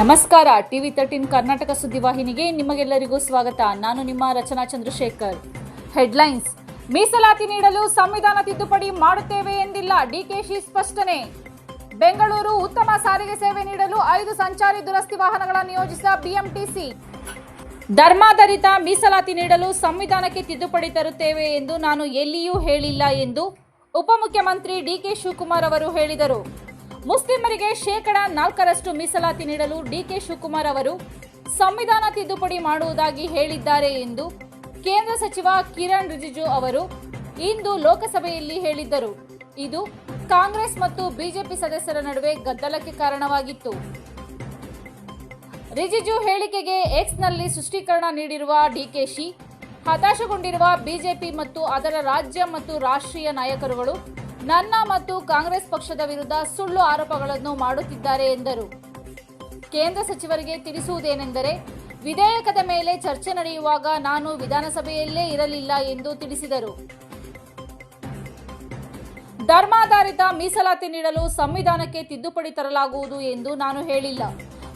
ನಮಸ್ಕಾರ. TV thirteen Karnataka ಸುದ್ದಿವಾಹಿನಿಗೆ ನಿಮಗೆಲ್ಲರಿಗೂ ಸ್ವಾಗತ. ನಾನು ನಿಮ್ಮ ರಚನಾ ಚಂದ್ರಶೇಖರ್. ಹೆಡ್ಲೈನ್ಸ್. ಮೀಸಲಾತಿ ನೀಡಲು ಸಂವಿಧಾನ ತಿದ್ದುಪಡಿ ಮಾಡುತ್ತೇವೆ ಎಂದಿಲ್ಲ. ಡಿಕೆಶಿ ಸ್ಪಷ್ಟನೆ. ಬೆಂಗಳೂರು ಉತ್ತಮ ಸಾರಿಗೆ ಸೇವೆ ನೀಡಲು ಐದು ಸಂಚಾರಿ ದುರಸ್ತಿ ವಾಹನಗಳ ನಿಯೋಜಿಸ ಬಿಎಂಟಿಸಿ. ಧರ್ಮಾಧಾರಿತ ಮೀಸಲಾತಿ ನೀಡಲು ಸಂವಿಧಾನಕ್ಕೆ ತಿದ್ದುಪಡಿ ತರುತ್ತೇವೆ ಎಂದು ನಾನು ಎಲ್ಲಿಯೂ ಹೇಳಿಲ್ಲ ಎಂದು ಉಪಮುಖ್ಯಮಂತ್ರಿ ಡಿಕೆ ಶಿವಕುಮಾರ್ ಅವರು ಹೇಳಿದರು. ಮುಸ್ಲಿಮರಿಗೆ ಶೇಕಡ ನಾಲ್ಕರಷ್ಟು ಮೀಸಲಾತಿ ನೀಡಲು ಡಿಕೆ ಶಿವಕುಮಾರ್ ಅವರು ಸಂವಿಧಾನ ತಿದ್ದುಪಡಿ ಮಾಡುವುದಾಗಿ ಹೇಳಿದ್ದಾರೆ ಎಂದು ಕೇಂದ್ರ ಸಚಿವ ಕಿರಣ್ ರಿಜಿಜು ಅವರು ಇಂದು ಲೋಕಸಭೆಯಲ್ಲಿ ಹೇಳಿದ್ದರು. ಇದು ಕಾಂಗ್ರೆಸ್ ಮತ್ತು ಬಿಜೆಪಿ ಸದಸ್ಯರ ನಡುವೆ ಗದ್ದಲಕ್ಕೆ ಕಾರಣವಾಗಿತ್ತು. ರಿಜಿಜು ಹೇಳಿಕೆಗೆ ಎಕ್ಸ್ನಲ್ಲಿ ಸೃಷ್ಟೀಕರಣ ನೀಡಿರುವ ಡಿಕೆಶಿ ಹತಾಶಗೊಂಡಿರುವ ಬಿಜೆಪಿ ಮತ್ತು ಅದರ ರಾಜ್ಯ ಮತ್ತು ರಾಷ್ಟ್ರೀಯ ನಾಯಕರುಗಳು ನನ್ನ ಮತ್ತು ಕಾಂಗ್ರೆಸ್ ಪಕ್ಷದ ವಿರುದ್ಧ ಸುಳ್ಳು ಆರೋಪಗಳನ್ನು ಮಾಡುತ್ತಿದ್ದಾರೆ ಎಂದರು. ಕೇಂದ್ರ ಸಚಿವರಿಗೆ ತಿಳಿಸುವುದೇನೆಂದರೆ, ವಿಧೇಯಕದ ಮೇಲೆ ಚರ್ಚೆ ನಡೆಯುವಾಗ ನಾನು ವಿಧಾನಸಭೆಯಲ್ಲೇ ಇರಲಿಲ್ಲ ಎಂದು ತಿಳಿಸಿದರು. ಧರ್ಮಾಧಾರಿತ ಮೀಸಲಾತಿ ನೀಡಲು ಸಂವಿಧಾನಕ್ಕೆ ತಿದ್ದುಪಡಿ ತರಲಾಗುವುದು ಎಂದು ನಾನು ಹೇಳಿಲ್ಲ.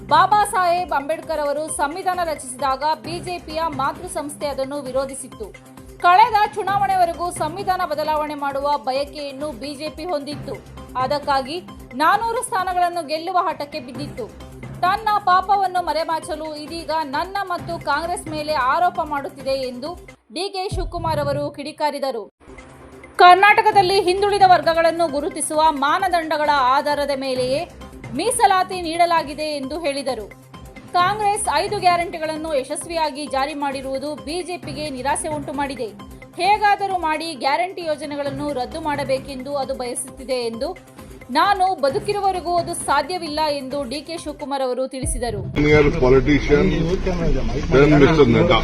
ಬಾಬಾ ಸಾಹೇಬ್ ಅಂಬೇಡ್ಕರ್ ಅವರು ಸಂವಿಧಾನ ರಚಿಸಿದಾಗ ಬಿಜೆಪಿಯ ಮಾತೃ ಸಂಸ್ಥೆ ಅದನ್ನು ವಿರೋಧಿಸಿತ್ತು. ಕಳೆದ ಚುನಾವಣೆವರೆಗೂ ಸಂವಿಧಾನ ಬದಲಾವಣೆ ಮಾಡುವ ಬಯಕೆಯನ್ನು ಬಿಜೆಪಿ ಹೊಂದಿತ್ತು. ಅದಕ್ಕಾಗಿ ನಾನೂರು ಸ್ಥಾನಗಳನ್ನು ಗೆಲ್ಲುವ ಹಠಕ್ಕೆ ಬಿದ್ದಿತ್ತು. ತನ್ನ ಪಾಪವನ್ನು ಮರೆಮಾಚಲು ಇದೀಗ ನನ್ನ ಮತ್ತು ಕಾಂಗ್ರೆಸ್ ಮೇಲೆ ಆರೋಪ ಮಾಡುತ್ತಿದೆ ಎಂದು ಡಿಕೆ ಶಿವಕುಮಾರ್ ಅವರು ಕಿಡಿಕಾರಿದರು. ಕರ್ನಾಟಕದಲ್ಲಿ ಹಿಂದುಳಿದ ವರ್ಗಗಳನ್ನು ಗುರುತಿಸುವ ಮಾನದಂಡಗಳ ಆಧಾರದ ಮೇಲೆಯೇ ಮೀಸಲಾತಿ ನೀಡಲಾಗಿದೆ ಎಂದು ಹೇಳಿದರು. ಕಾಂಗ್ರೆಸ್ ಐದು ಗ್ಯಾರಂಟಿಗಳನ್ನು ಯಶಸ್ವಿಯಾಗಿ ಜಾರಿ ಮಾಡಿರುವುದು ಬಿಜೆಪಿಗೆ ನಿರಾಸೆ ಉಂಟು ಮಾಡಿದೆ ಹೇಗಾದರೂ ಮಾಡಿ ಗ್ಯಾರಂಟಿ ಯೋಜನೆಗಳನ್ನು ರದ್ದು ಮಾಡಬೇಕೆಂದು ಅದು ಬಯಸುತ್ತಿದೆ ಎಂದು ನಾನು ಬದುಕಿರುವವರೆಗೂ ಅದು ಸಾಧ್ಯವಿಲ್ಲ ಎಂದು ಡಿ ಕೆ ಶಿವಕುಮಾರ್ ಅವರು ತಿಳಿಸಿದರು senior politician, then Mr. Nadda.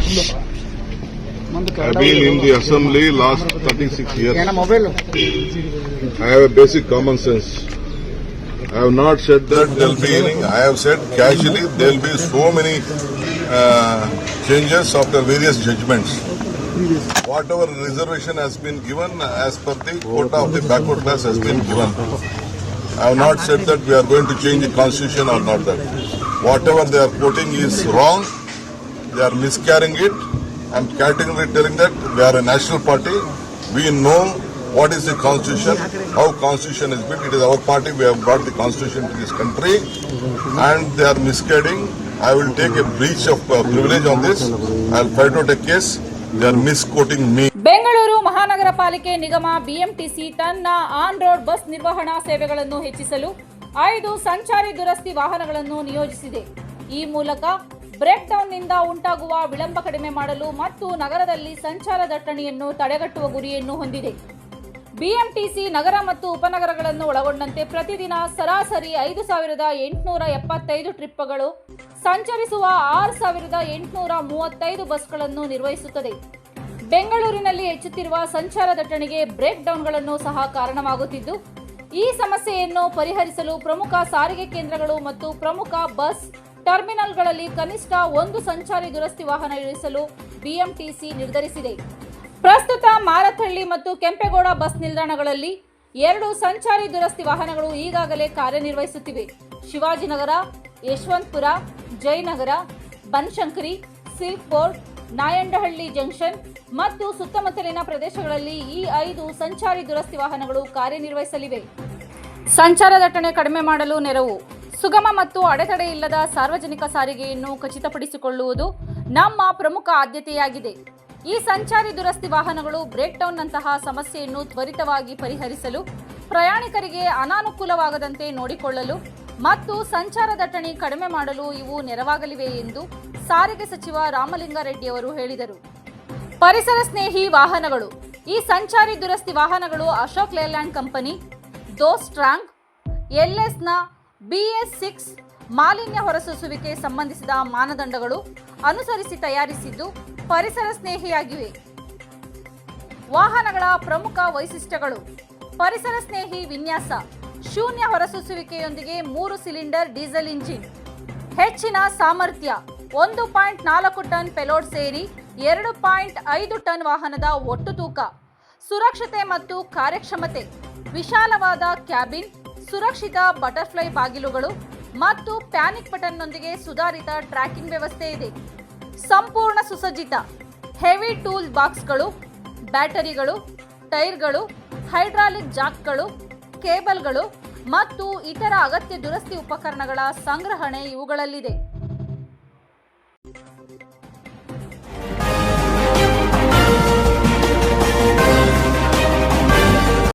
Been in the assembly last 36 years. I have a basic common sense. I have not said that there will be any, I have said casually there will be so many uh, changes after various judgments. Whatever reservation has been given as per the quota of the backward class has been given. I have not said that we are going to change the constitution or not that. Whatever they are quoting is wrong. They are miscarrying it. I am categorically telling that we are a national party. We know what is the constitution, how constitution is built. It is our party. We have brought the constitution to this country, and they are misguiding. I will take a breach of uh, privilege on this. I will fight out a case. They are misquoting me. Bengaluru ಮಹಾನಗರ ಪಾಲಿಕೆ ನಿಗಮ BMTC ತನ್ನ on road bus ನಿರ್ವಹಣಾ ಸೇವೆಗಳನ್ನು ಹೆಚ್ಚಿಸಲು ಐದು ಸಂಚಾರಿ ದುರಸ್ತಿ ವಾಹನಗಳನ್ನು ನಿಯೋಜಿಸಿದೆ ಈ ಮೂಲಕ ಬ್ರೇಕ್ ಡೌನ್ನಿಂದ ಉಂಟಾಗುವ ವಿಳಂಬ ಕಡಿಮೆ ಮಾಡಲು ಮತ್ತು ನಗರದಲ್ಲಿ ಸಂಚಾರ ದಟ್ಟಣೆಯನ್ನು ತಡೆಗಟ್ಟುವ ಗುರಿಯನ್ನು ಹೊಂದಿದೆ ಬಿಎಂಟಿಸಿ ನಗರ ಮತ್ತು ಉಪನಗರಗಳನ್ನು ಒಳಗೊಂಡಂತೆ ಪ್ರತಿದಿನ ಸರಾಸರಿ ಐದು ಸಾವಿರದ ಎಂಟುನೂರ ಎಪ್ಪತ್ತೈದು ಟ್ರಿಪ್ಗಳು ಸಂಚರಿಸುವ ಆರು ಸಾವಿರದ ಎಂಟುನೂರ ಮೂವತ್ತೈದು ಬಸ್ಗಳನ್ನು ನಿರ್ವಹಿಸುತ್ತದೆ. ಬೆಂಗಳೂರಿನಲ್ಲಿ ಹೆಚ್ಚುತ್ತಿರುವ ಸಂಚಾರ ದಟ್ಟಣೆಗೆ ಬ್ರೇಕ್ ಡೌನ್ಗಳನ್ನು ಸಹ ಕಾರಣವಾಗುತ್ತಿದ್ದು, ಈ ಸಮಸ್ಯೆಯನ್ನು ಪರಿಹರಿಸಲು ಪ್ರಮುಖ ಸಾರಿಗೆ ಕೇಂದ್ರಗಳು ಮತ್ತು ಪ್ರಮುಖ ಬಸ್ ಟರ್ಮಿನಲ್ಗಳಲ್ಲಿ ಕನಿಷ್ಠ ಒಂದು ಸಂಚಾರಿ ದುರಸ್ತಿ ವಾಹನ ಇಳಿಸಲು ಬಿಎಂಟಿಸಿ ನಿರ್ಧರಿಸಿದೆ. ಪ್ರಸ್ತುತ ಮಾರಥಳ್ಳಿ ಮತ್ತು ಕೆಂಪೇಗೌಡ ಬಸ್ ನಿಲ್ದಾಣಗಳಲ್ಲಿ ಎರಡು ಸಂಚಾರಿ ದುರಸ್ತಿ ವಾಹನಗಳು ಈಗಾಗಲೇ ಕಾರ್ಯನಿರ್ವಹಿಸುತ್ತಿವೆ. Shivajinagar, Yeshwanthpur, Jayanagar, Banashankari Silk Board Nayandahalli junction ಮತ್ತು ಸುತ್ತಮುತ್ತಲಿನ ಪ್ರದೇಶಗಳಲ್ಲಿ ಈ ಐದು ಸಂಚಾರಿ ದುರಸ್ತಿ ವಾಹನಗಳು ಕಾರ್ಯನಿರ್ವಹಿಸಲಿವೆ. ಸಂಚಾರ ದಟ್ಟಣೆ ಕಡಿಮೆ ಮಾಡಲು ನೆರವು. ಸುಗಮ ಮತ್ತು ಅಡೆತಡೆ ಇಲ್ಲದ ಸಾರ್ವಜನಿಕ ಸಾರಿಗೆಯನ್ನು ಖಚಿತಪಡಿಸಿಕೊಳ್ಳುವುದು ನಮ್ಮ ಪ್ರಮುಖ ಆದ್ಯತೆಯಾಗಿದೆ. ಈ ಸಂಚಾರಿ ದುರಸ್ತಿ ವಾಹನಗಳು ಬ್ರೇಕ್ ಡೌನ್ನಂತಹ ಸಮಸ್ಯೆಯನ್ನು ತ್ವರಿತವಾಗಿ ಪರಿಹರಿಸಲು, ಪ್ರಯಾಣಿಕರಿಗೆ ಅನಾನುಕೂಲವಾಗದಂತೆ ನೋಡಿಕೊಳ್ಳಲು ಮತ್ತು ಸಂಚಾರ ದಟ್ಟಣೆ ಕಡಿಮೆ ಮಾಡಲು ಇವು ನೆರವಾಗಲಿವೆ ಎಂದು ಸಾರಿಗೆ ಸಚಿವ ರಾಮಲಿಂಗಾರೆಡ್ಡಿ ಅವರು ಹೇಳಿದರು. ಪರಿಸರ ಸ್ನೇಹಿ ವಾಹನಗಳು. ಈ ಸಂಚಾರಿ ದುರಸ್ತಿ ವಾಹನಗಳು Ashok Leyland company Dost Strong ಎಲ್ಎಸ್ನ BS six ಮಾಲಿನ್ಯ ಹೊರಸೂಸುವಿಕೆ ಸಂಬಂಧಿಸಿದ ಮಾನದಂಡಗಳು ಅನುಸರಿಸಿ ತಯಾರಿಸಿದ್ದು ಪರಿಸರ ಸ್ನೇಹಿಯಾಗಿವೆ. ವಾಹನಗಳ ಪ್ರಮುಖ ವೈಶಿಷ್ಟ್ಯಗಳು. ಪರಿಸರ ಸ್ನೇಹಿ ವಿನ್ಯಾಸ. ಶೂನ್ಯ ಹೊರಸೂಸುವಿಕೆಯೊಂದಿಗೆ ಮೂರು ಸಿಲಿಂಡರ್ ಡೀಸೆಲ್ ಇಂಜಿನ್. ಹೆಚ್ಚಿನ ಸಾಮರ್ಥ್ಯ. ಒಂದು ಪಾಯಿಂಟ್ ನಾಲ್ಕು ಟನ್ ಪೆಲೋಡ್ ಸೇರಿ ಎರಡು ಪಾಯಿಂಟ್ ಐದು ಟನ್ ವಾಹನದ ಒಟ್ಟು ತೂಕ. ಸುರಕ್ಷತೆ ಮತ್ತು ಕಾರ್ಯಕ್ಷಮತೆ. ವಿಶಾಲವಾದ ಕ್ಯಾಬಿನ್, ಸುರಕ್ಷಿತ ಬಟರ್ಫ್ಲೈ ಬಾಗಿಲುಗಳು ಮತ್ತು ಪ್ಯಾನಿಕ್ ಬಟನ್ನೊಂದಿಗೆ ಸುಧಾರಿತ ಟ್ರ್ಯಾಕಿಂಗ್ ವ್ಯವಸ್ಥೆ ಇದೆ. ಸಂಪೂರ್ಣ ಸುಸಜ್ಜಿತ ಹೆವಿ ಟೂಲ್ ಬಾಕ್ಸ್ಗಳು, ಬ್ಯಾಟರಿಗಳು, ಟೈರ್ಗಳು, ಹೈಡ್ರಾಲಿಕ್ ಜಾಕ್ಗಳು, ಕೇಬಲ್ಗಳು ಮತ್ತು ಇತರ ಅಗತ್ಯ ದುರಸ್ತಿ ಉಪಕರಣಗಳ ಸಂಗ್ರಹಣೆ ಇವುಗಳಲ್ಲಿದೆ.